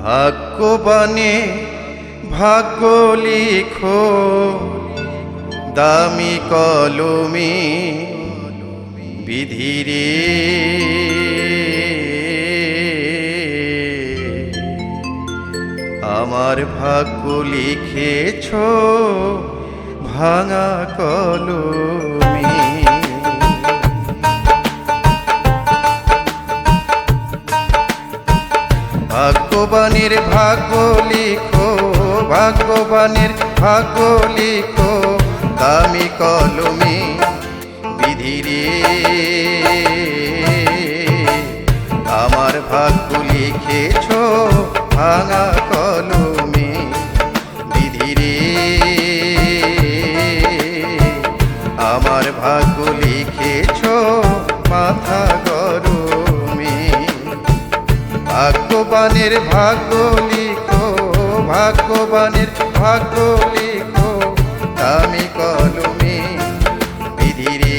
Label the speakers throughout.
Speaker 1: ভাগ্যবানে ভাগ্য লিখো দামি কলমে বিধিরে। আমার ভাগ্য লিখেছ ভাঙা কলমে। লিখো, ভাগ্যবানের ভাগ্য লিখো, দামি কলমে বিধিরে আমার ভাগ্য লিখেছ, ভাঙা কলমে বিধিরে আমার ভাগ্য লিখেছ, মাথা গরমে। ভাগ্যবানের ভাগ্য ভাগ্যবানের ভাগ্য লিখো, দামি কলমে বিধিরে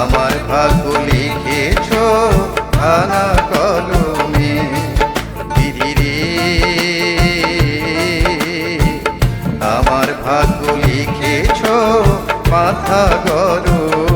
Speaker 1: আমার ভাগ্য লিখেছ ভাঙা কলমে বিধিরে আমার ভাগ্য লিখেছ মাথা গরমে।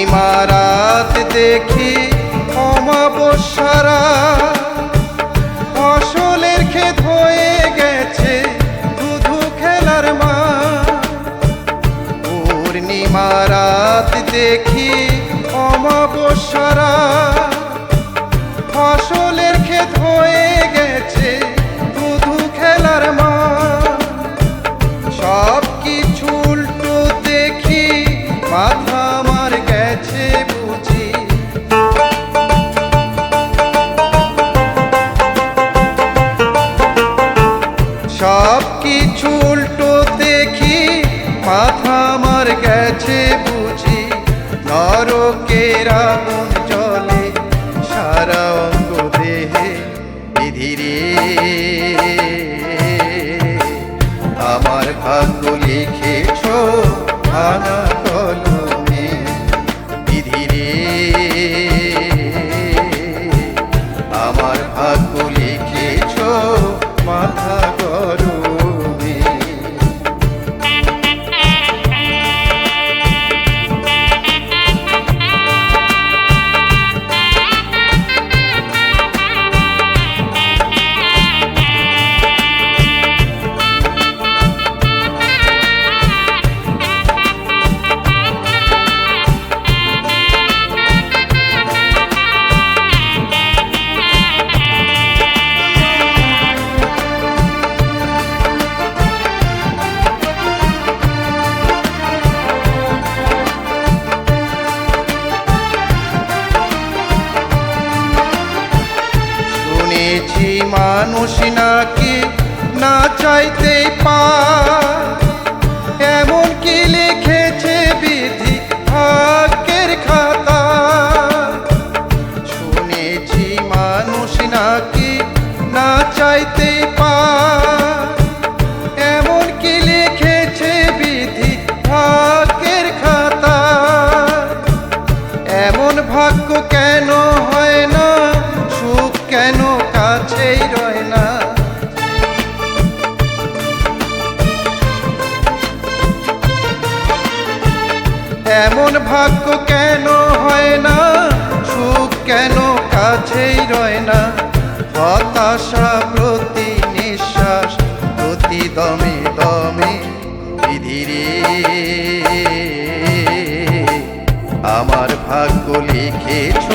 Speaker 1: পূর্ণিমা রাত দেখি অমাবস্যারা। ফসলের ক্ষেত হয়ে গেছে শুধু খেলার মা পূর্ণিমা রাত দেখি অমাবস্যারা। মানুষ নাকি না চাইতেই পা এমন কি লিখেছে বিধি ভাগ্যের খাতা? শুনেছি মানুষ নাকি না চাইতেই পা এমন কি লিখেছে বিধি ভাগ্যের খাতা? এমন ভাগ্য কেন হয় না? সুখ কেন কাছেই কেন কাছেই রয় না? হতাশা, প্রতি নিঃশ্বাস, প্রতি দমে দমে বিধিরে। আমার ভাগ্য লিখেছ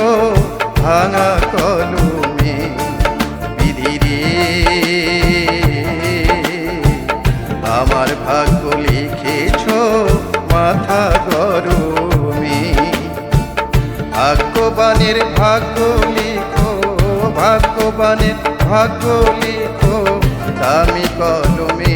Speaker 1: ভাঙা কলমে বিধিরে। আমার ভাগ্য লিখেছ মাথা গরমে ভাগ্যবানের ভাগ্য লিখো ভাগ্যবানের ভাগ্য লিখো। দামি কলমে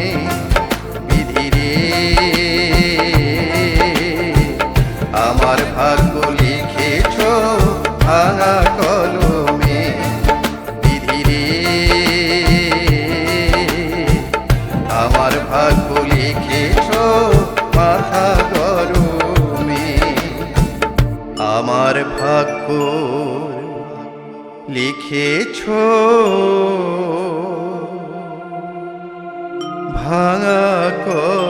Speaker 1: আমার ভাগ্য লিখেছ। ভাঙা কলমে